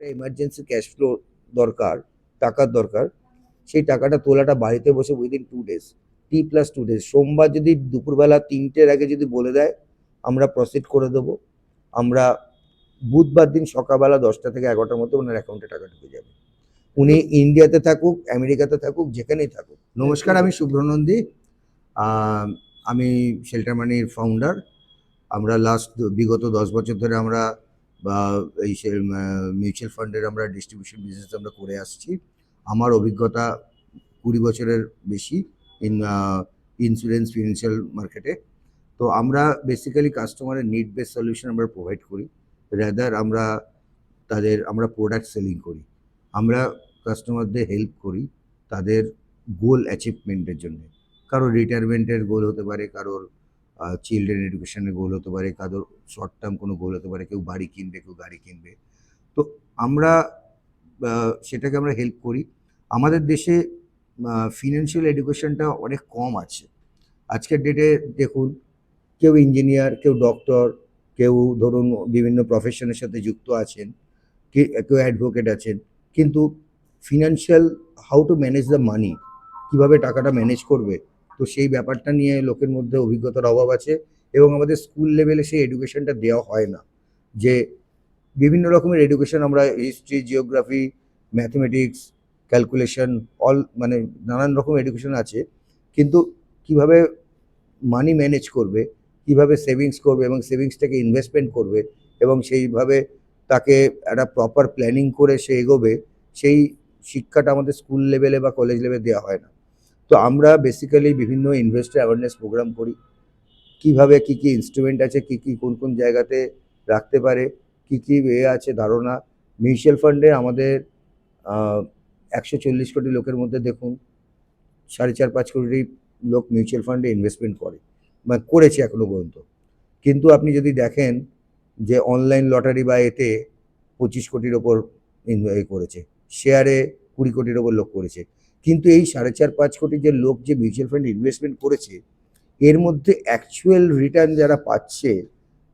Emergency cash flow দরকার, টাকার দরকার, সেই টাকাটা তোলাটা বাড়িতে বসে within two days T plus two days সোমবার যদি দুপুরবেলা তিনটের আগে যদি বলে দেয়, আমরা প্রসিড করে দেবো। আমরা বুধবার দিন সকালবেলা দশটা থেকে এগারোটার মধ্যে ওনার অ্যাকাউন্টে টাকা ঢুকে যাবে। উনি ইন্ডিয়াতে থাকুক, আমেরিকাতে থাকুক, যেখানেই থাকুক। নমস্কার, আমি শুভ্রনন্দী। আমি শেল্টার মানির ফাউন্ডার আমরা লাস্ট বিগত দশ বছর ধরে আমরা বা এই মিউচুয়াল ফান্ডের আমরা ডিস্ট্রিবিউশন বিজনেস আমরা করে আসছি। আমার অভিজ্ঞতা কুড়ি বছরের বেশি ইন ইন্স্যুরেন্স ফিনান্সিয়াল মার্কেটে তো আমরা বেসিক্যালি কাস্টমারের নিড বেস সলিউশন আমরা প্রোভাইড করি। রেদার আমরা তাদের, আমরা প্রোডাক্ট সেলিং করি। আমরা কাস্টমারদের হেল্প করি তাদের গোল অ্যাচিভমেন্টের জন্য। কারোর রিটায়ারমেন্টের গোল হতে পারে, কারোর চিলড্রেন এডুকেশনের গোল হতে পারে কারোর শর্ট টার্ম কোনো গোল হতে পারে, কেউ বাড়ি কিনবে, কেউ গাড়ি কিনবে। তো আমরা সেটাকে আমরা হেল্প করি। আমাদের দেশে ফিনান্সিয়াল এডুকেশনটা অনেক কম আছে। আজকের ডেটে দেখুন, কেউ ইঞ্জিনিয়ার কেউ ডক্টর কেউ ধরুন বিভিন্ন প্রফেশনের সাথে যুক্ত আছেন কেউ অ্যাডভোকেট আছেন, কিন্তু financial how to manage the money কীভাবে টাকাটা ম্যানেজ করবে তো সেই ব্যাপারটা নিয়ে লোকের মধ্যে অভিজ্ঞতার অভাব আছে এবং আমাদের স্কুল লেভেলে সেই এডুকেশনটা দেওয়া হয় না। যে বিভিন্ন রকমের এডুকেশন আমরা history geography mathematics calculation all মানে নানান রকম এডুকেশন আছে। কিন্তু কীভাবে মানি ম্যানেজ করবে, কীভাবে সেভিংস করবে এবং সেভিংসটাকে ইনভেস্টমেন্ট করবে এবং সেইভাবে তাকে একটা প্রপার প্ল্যানিং করে সে এগোবে, সেই শিক্ষাটা আমাদের স্কুল লেভেলে বা কলেজ লেভেলে দেওয়া হয় না। তো আমরা বেসিক্যালি বিভিন্ন ইনভেস্টার অ্যাওয়ারনেস প্রোগ্রাম করি। কীভাবে কি কি ইনস্ট্রুমেন্ট আছে, কি কি কোন কোন জায়গাতে রাখতে পারে, কি কি এ আছে ধারণা। মিউচুয়াল ফান্ডে আমাদের একশো চল্লিশ কোটি লোকের মধ্যে দেখুন, সাড়ে চার পাঁচ কোটি লোক মিউচুয়াল ফান্ডে ইনভেস্টমেন্ট করে। বা করেছে এখনও পর্যন্ত। কিন্তু আপনি যদি দেখেন যে অনলাইন লটারি বা এতে পঁচিশ কোটির ওপর করেছে। শেয়ারে কুড়ি কোটির ওপর লোক করেছে। কিন্তু এই সাড়ে চার, পাঁচ কোটি যে লোক যে মিউচুয়াল ফান্ডে ইনভেস্টমেন্ট করেছে, এর মধ্যে অ্যাকচুয়াল রিটার্ন যারা পাচ্ছে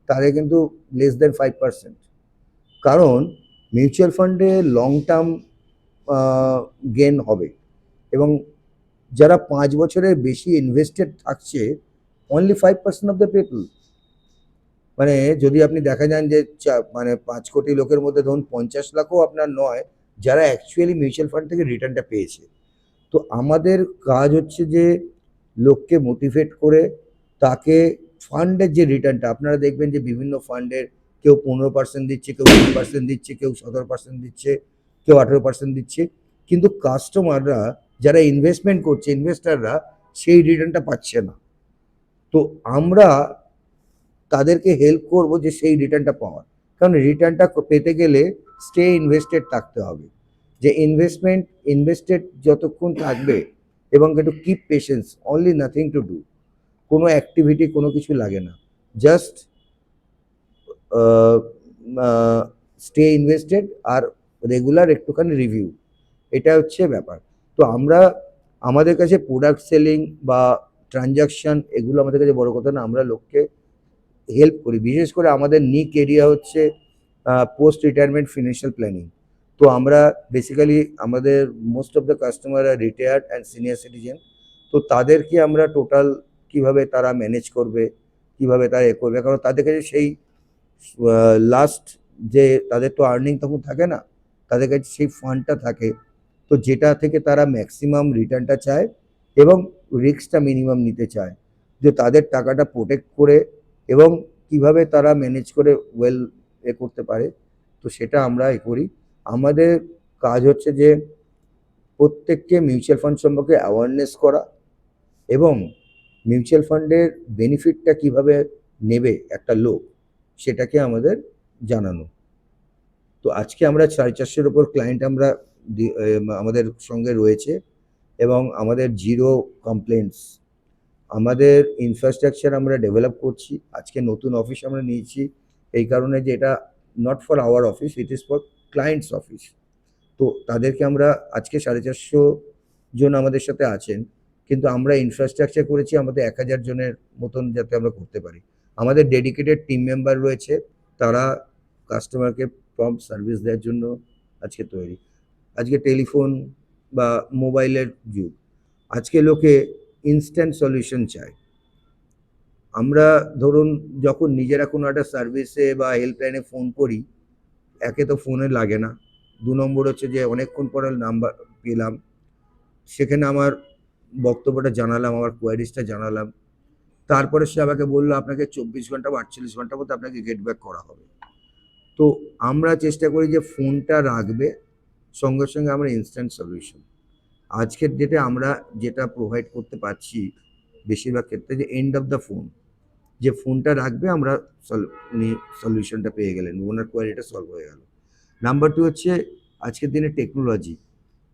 তারা কিন্তু লেস দেন ফাইভ পার্সেন্ট কারণ মিউচুয়াল ফান্ডে লং টার্ম গেন হবে। এবং যারা পাঁচ বছরের বেশি ইনভেস্টেড থাকছে only five percent of the people মানে যদি আপনি দেখা যান যে মানে পাঁচ কোটি লোকের মধ্যে ধরুন পঞ্চাশ লাখও আপনার নয়, যারা অ্যাকচুয়ালি মিউচুয়াল ফান্ড থেকে রিটার্নটা পেয়েছে। তো আমাদের কাজ হচ্ছে যে লোককে মোটিভেট করে তাকে ফান্ডের যে রিটার্নটা আপনারা দেখবেন যে বিভিন্ন ফান্ডের কেউ পনেরো পার্সেন্ট দিচ্ছে, কেউ কুড়ি পার্সেন্ট দিচ্ছে, কেউ সতেরো পার্সেন্ট দিচ্ছে, কেউ আঠেরো পার্সেন্ট দিচ্ছে। কিন্তু কাস্টমাররা যারা ইনভেস্টমেন্ট করছে ইনভেস্টাররা সেই রিটার্নটা পাচ্ছে না। তো আমরা তাদেরকে হেল্প করব যে সেই রিটার্নটা পাওয়ার। কারণ রিটার্নটা পেতে গেলে স্টে ইনভেস্টেড থাকতে হবে। যে ইনভেস্টমেন্ট ইনভেস্টেড যতক্ষণ থাকবে এবং একটু keep patience only nothing to do কোনো অ্যাক্টিভিটি কোনো কিছু লাগে না। জাস্ট স্টে ইনভেস্টেড আর রেগুলার একটুখানি রিভিউ এটা হচ্ছে ব্যাপার। তো আমরা, আমাদের কাছে প্রোডাক্ট সেলিং বা ট্রানজাকশন এগুলো আমাদের কাছে বড় কথা না, আমরা লোককে হেল্প করি। বিশেষ করে আমাদের নিক এরিয়া হচ্ছে পোস্ট রিটায়ারমেন্ট ফিনান্সিয়াল প্ল্যানিং তো আমরা বেসিক্যালি আমাদের most of the customer are retired and senior citizen তো তাদেরকে আমরা টোটাল কীভাবে তারা ম্যানেজ করবে, কীভাবে তারা এ করবে? কারণ তাদের কাছে সেই লাস্ট যে তাদের তো আর্নিং তখন থাকে না, তাদের কাছে সেই ফান্ডটা থাকে। তো যেটা থেকে তারা ম্যাক্সিমাম রিটার্নটা চায় এবং রিস্কটা মিনিমাম নিতে চায়। যে তাদের টাকাটা প্রোটেক্ট করে এবং কীভাবে তারা ম্যানেজ করে ওয়েল এ করতে পারে, তো সেটা আমরা এ করি। আমাদের কাজ হচ্ছে যে প্রত্যেককে মিউচুয়াল ফান্ড সম্পর্কে অ্যাওয়ারনেস করা এবং মিউচুয়াল ফান্ডের বেনিফিটটা কীভাবে নেবে একটা লোক সেটাকে আমাদের জানানো। তো আজকে আমরা সাড়ে চারশোর ওপর ক্লায়েন্ট আমরা আমাদের সঙ্গে রয়েছে এবং আমাদের জিরো কমপ্লেন্টস আমাদের ইনফ্রাস্ট্রাকচার আমরা ডেভেলপ করছি। আজকে নতুন অফিস আমরা নিয়েছি, এই কারণে যে এটা not for our office it is for clients office তো তাদেরকে আমরা আজকে সাড়ে চারশো জন আমাদের সাথে আছেন, কিন্তু আমরা ইনফ্রাস্ট্রাকচার করেছি আমাদের এক হাজার জনের মতন যাতে আমরা করতে পারি। আমাদের ডেডিকেটেড টিম মেম্বার রয়েছে, তারা কাস্টমারকে প্রম্পট সার্ভিস দেওয়ার জন্য আজকে তৈরি। আজকে টেলিফোন বা মোবাইলের যুগ। আজকে লোকে ইনস্ট্যান্ট সলিউশন চায়। আমরা ধরুন, যখন নিজেরা কোনো একটা সার্ভিসে বা হেল্পলাইনে ফোন করি একে তো ফোনে লাগে না। দু নম্বর হচ্ছে যে অনেকক্ষণ পরে নাম্বার পেলাম। সেখানে আমার বক্তব্যটা জানালাম, আমার কোয়ারিজটা জানালাম। তারপরে সে আমাকে বলল, আপনাকে চব্বিশ ঘণ্টা বা আটচল্লিশ ঘণ্টার মধ্যে আপনাকে গেট ব্যাক করা হবে। তো আমরা চেষ্টা করি যে ফোনটা রাখবে, সঙ্গে সঙ্গে আমরা ইনস্ট্যান্ট সলিউশন আজকের ডেটে আমরা যেটা প্রোভাইড করতে পারছি, বেশিরভাগ ক্ষেত্রে যে এন্ড অফ দ্য ফোন যে ফোনটা রাখবে, আমরা উনি সলিউশনটা পেয়ে গেলেন, ওনার কোয়ারিটা সলভ হয়ে গেল। নাম্বার টু হচ্ছে, আজকের দিনে টেকনোলজি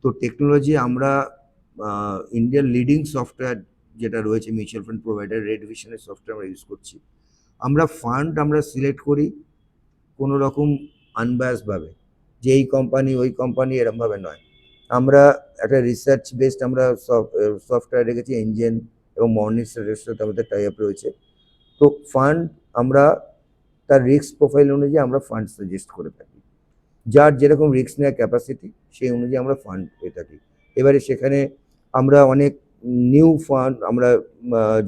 তো টেকনোলজি আমরা ইন্ডিয়ার লিডিং সফটওয়্যার যেটা রয়েছে মিউচুয়াল ফান্ড প্রোভাইডার রেড ভিশনের সফটওয়্যার আমরা ইউজ করছি। আমরা ফান্ড আমরা সিলেক্ট করি কোনো রকম আনবায়াসভাবে যে এই কোম্পানি ওই কোম্পানি এরমভাবে নয়। আমরা একটা রিসার্চ বেসড আমরা সফটওয়্যার রেখেছি ইঞ্জিন এবং মর্নিং সাথে আমাদের টাই আপ রয়েছে। তো ফান্ড আমরা তার রিস্ক প্রোফাইল অনুযায়ী আমরা ফান্ড সাজেস্ট করে থাকি। যার যেরকম রিস্ক নেওয়ার ক্যাপাসিটি সেই অনুযায়ী আমরা ফান্ড পেয়ে থাকি। এবারে সেখানে আমরা অনেক নিউ ফান্ড আমরা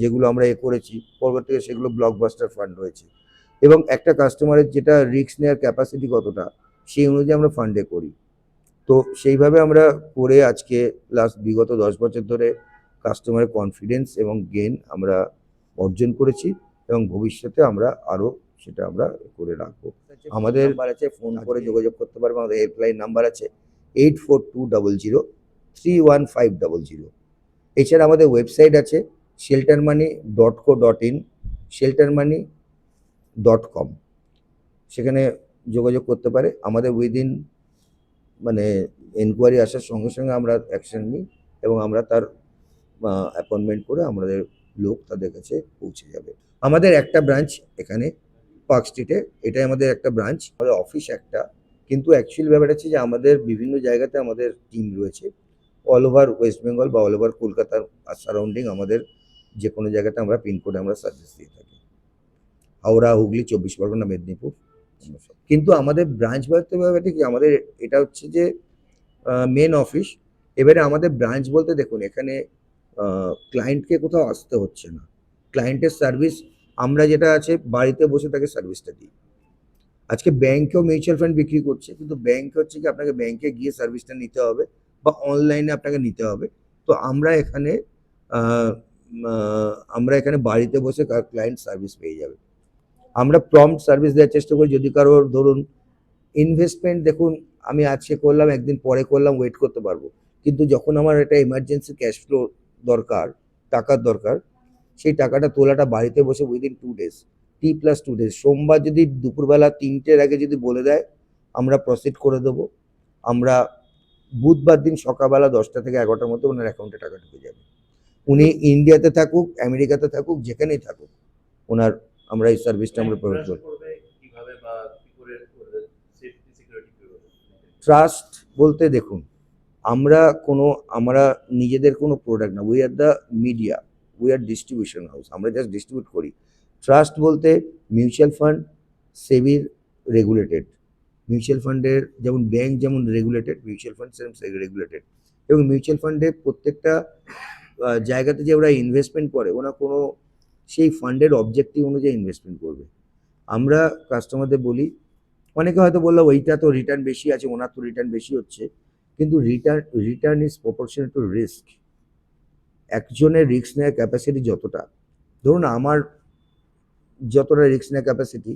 যেগুলো আমরা এ করেছি, পরবর্তীতে সেগুলো ব্লকবাস্টার ফান্ড রয়েছে এবং একটা কাস্টমারের যেটা রিস্ক নেওয়ার ক্যাপাসিটি কতটা, সেই অনুযায়ী আমরা ফান্ডে করি। তো সেইভাবে আমরা করে আজকে লাস্ট বিগত দশ বছর ধরে কাস্টমারের কনফিডেন্স এবং গেন আমরা অর্জন করেছি। এবং ভবিষ্যতে আমরা আরও সেটা আমরা করে রাখব। আমাদের আছে ফোন করে যোগাযোগ করতে পারবে আমাদের হেল্পলাইন নাম্বার আছে eight four two double zero three one five double zero এছাড়া আমাদের ওয়েবসাইট আছে shelter money dot co dot in shelter money dot com সেখানে যোগাযোগ করতে পারে। আমাদের উইদিন মানে এনকোয়ারি আসার সঙ্গে সঙ্গে আমরা অ্যাকশন নিই এবং আমরা তার অ্যাপয়েন্টমেন্ট করে আমাদের লোক তাদের কাছে পৌঁছে যাবে। আমাদের একটা ব্রাঞ্চ এখানে পার্ক স্ট্রিটে এটাই আমাদের একটা ব্রাঞ্চ আমাদের অফিস একটা, কিন্তু অ্যাকচুয়ালি ব্যাপার হচ্ছে যে আমাদের বিভিন্ন জায়গাতে আমাদের টিম রয়েছে। অল ওভার ওয়েস্ট বেঙ্গল বা অল ওভার কলকাতার সারাউন্ডিং আমাদের যে কোনো জায়গাতে আমরা পিনকোডে আমরা সার্ভিস দিয়ে থাকি। হাওড়া, হুগলি, চব্বিশ পরগনা, মেদিনীপুর কিন্তু আমাদের ব্রাঞ্চ বলতে ব্যাপারটা কি? আমাদের এটা হচ্ছে যে মেন অফিস এবারে আমাদের ব্রাঞ্চ বলতে দেখুন, এখানে ক্লায়েন্টকে কোথাও আসতে হচ্ছে না। ক্লায়েন্টের সার্ভিস আমরা যেটা আছে, বাড়িতে বসে তাকে সার্ভিসটা দিই। আজকে ব্যাংকেও মিউচুয়াল ফান্ড বিক্রি করছে, কিন্তু ব্যাংক হচ্ছে কি, আপনাকে ব্যাংকে গিয়ে সার্ভিসটা নিতে হবে বা অনলাইনে আপনাকে নিতে হবে। তো আমরা এখানে আমরা এখানে বাড়িতে বসে ক্লায়েন্ট সার্ভিস পেয়ে যাবে। আমরা প্রম্পট সার্ভিস দেওয়ার চেষ্টা করি, যদি কারোর ধরুন ইনভেস্টমেন্ট দেখুন, আমি আজকে করলাম, একদিন পরে করলাম ওয়েট করতে পারব। কিন্তু যখন আমার একটা এমার্জেন্সি ক্যাশ ফ্লো দরকার টাকার দরকার সেই টাকাটা তোলাটা বাড়িতে বসে within two days T plus two days সোমবার যদি দুপুরবেলা তিনটের আগে যদি বলে দেয় আমরা প্রসিড করে দেবো। আমরা বুধবার দিন সকালবেলা দশটা থেকে এগারোটার মধ্যে ওনার অ্যাকাউন্টে টাকা ঢুকে যাবে। উনি ইন্ডিয়াতে থাকুক আমেরিকাতে থাকুক যেখানেই থাকুক ওনার আমরা এই সার্ভিসটা আমরা প্রোভাইড কি করবে? ট্রাস্ট বলতে দেখুন আমরা কোনো, আমরা নিজেদের কোনো প্রোডাক্ট না we are the media we are distribution house আমরা জাস্ট ডিস্ট্রিবিউট করি। ট্রাস্ট বলতে মিউচুয়াল ফান্ড সেবির রেগুলেটেড মিউচুয়াল ফান্ডের যেমন ব্যাংক যেমন রেগুলেটেড মিউচুয়াল ফান্ড সেরকম রেগুলেটেড এবং মিউচুয়াল ফান্ডে প্রত্যেকটা জায়গাতে যে ওরা ইনভেস্টমেন্ট করে, ওরা কোনো সেই ফান্ডের অবজেক্টিভ অনুযায়ী ইনভেস্টমেন্ট করবে। আমরা কাস্টমারদের বলি, অনেকে হয়তো বলল, ওইটা তো রিটার্ন বেশি আছে, ওনার তো রিটার্ন বেশি হচ্ছে। কিন্তু return return is proportional to risk একজনের রিস্ক নেওয়ার ক্যাপাসিটি যতটা। ধরুন আমার যতটা রিস্ক নেওয়ার ক্যাপাসিটি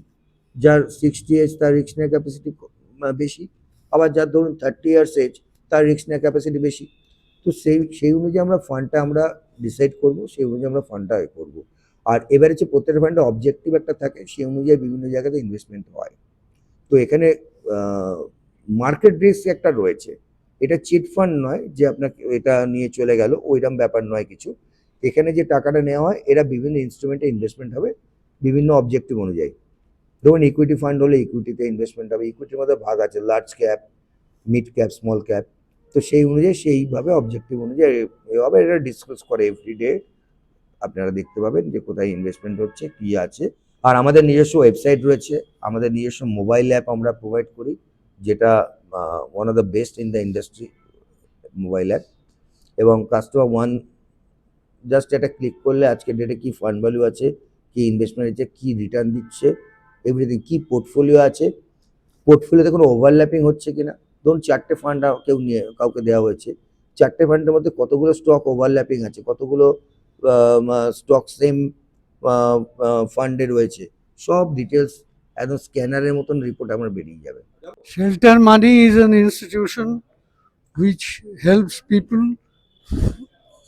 যার সিক্সটি এজ তার রিস্ক নেওয়ার ক্যাপাসিটি বেশি, আবার যার ধরুন থার্টি ইয়ার্স এজ তার রিস্ক নেওয়ার ক্যাপাসিটি বেশি। তো সেই সেই অনুযায়ী আমরা ফান্ডটা আমরা ডিসাইড করব, সেই অনুযায়ী আমরা ফান্ডটা এ করব। আর এবারে হচ্ছে প্রত্যেকটা ফান্ডে অবজেক্টিভ একটা থাকে, সেই অনুযায়ী বিভিন্ন জায়গাতে ইনভেস্টমেন্ট হয়। তো এখানে মার্কেট রিস্ক একটা রয়েছে। এটা চিট ফান্ড নয় যে আপনাকে এটা নিয়ে চলে গেল, ওইরকম ব্যাপার নয় কিছু। এখানে যে টাকাটা নেওয়া হয়, এরা বিভিন্ন ইনস্ট্রুমেন্টে ইনভেস্টমেন্ট হবে, বিভিন্ন অবজেক্টিভ অনুযায়ী। ধরুন ইকুইটি ফান্ড হলে ইকুইটিতে ইনভেস্টমেন্ট হবে ইকুইটির মধ্যে ভাগ আছে large cap mid cap small cap তো সেই অনুযায়ী সেইভাবে অবজেক্টিভ অনুযায়ী এভাবে এটা ডিসকাস করে এভরিডে আপনারা দেখতে পাবেন যে কোথায় ইনভেস্টমেন্ট হচ্ছে, কি আছে। আর আমাদের নিজস্ব ওয়েবসাইট রয়েছে, আমাদের নিজস্ব মোবাইল অ্যাপ আমরা প্রোভাইড করি, যেটা one of the best in the industry mobile app এবং কাস্টমার ওয়ান জাস্ট এটা ক্লিক করলে আজকে ডেটে কি ফান্ড ভ্যালু আছে, কি ইনভেস্টমেন্ট আছে কি রিটার্ন দিচ্ছে এভরিথিং কি পোর্টফোলিও আছে পোর্টফোলিওতে কোনো ওভারল্যাপিং হচ্ছে কি না ধরুন চারটে ফান্ড কেউ নিয়ে, কাউকে দেওয়া হয়েছে, চারটে ফান্ডের মধ্যে কতগুলো স্টক ওভারল্যাপিং আছে, কতগুলো স্টক সেম ফান্ডে রয়েছে, সব details একদম স্ক্যানারের মতন রিপোর্ট আমার বেরিয়ে যাবে Shelter Money is an institution which helps people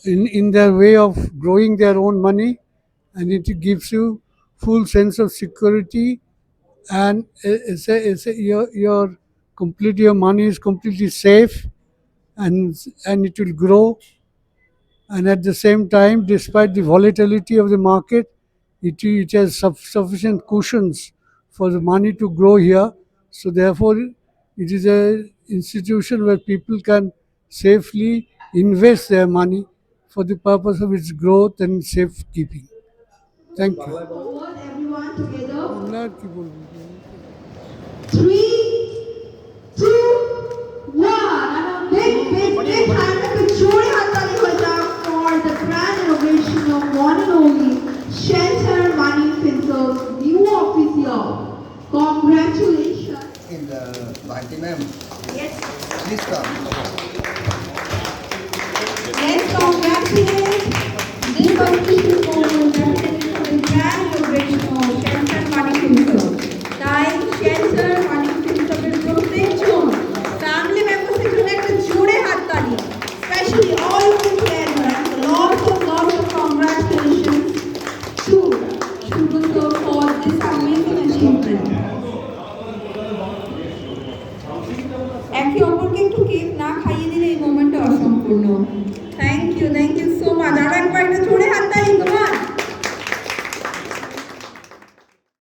in, in their way of growing their own money and it gives you full sense of security and i- it's a, it's a, your, your complete your money is completely safe and and it will grow and at the same time despite the volatility of the market it, it has suf- sufficient cushions for the money to grow here so therefore it is a institution where people can safely invest their money for the purpose of its growth and safekeeping thank you Forward, everyone together. Bangla আর কি বলবো? Three, two, one. And a big, big, big hand clap with Jodi Hattali Hoja for the grand innovation of one and only Shelter Money Finserv's ma'am, Yes. please come.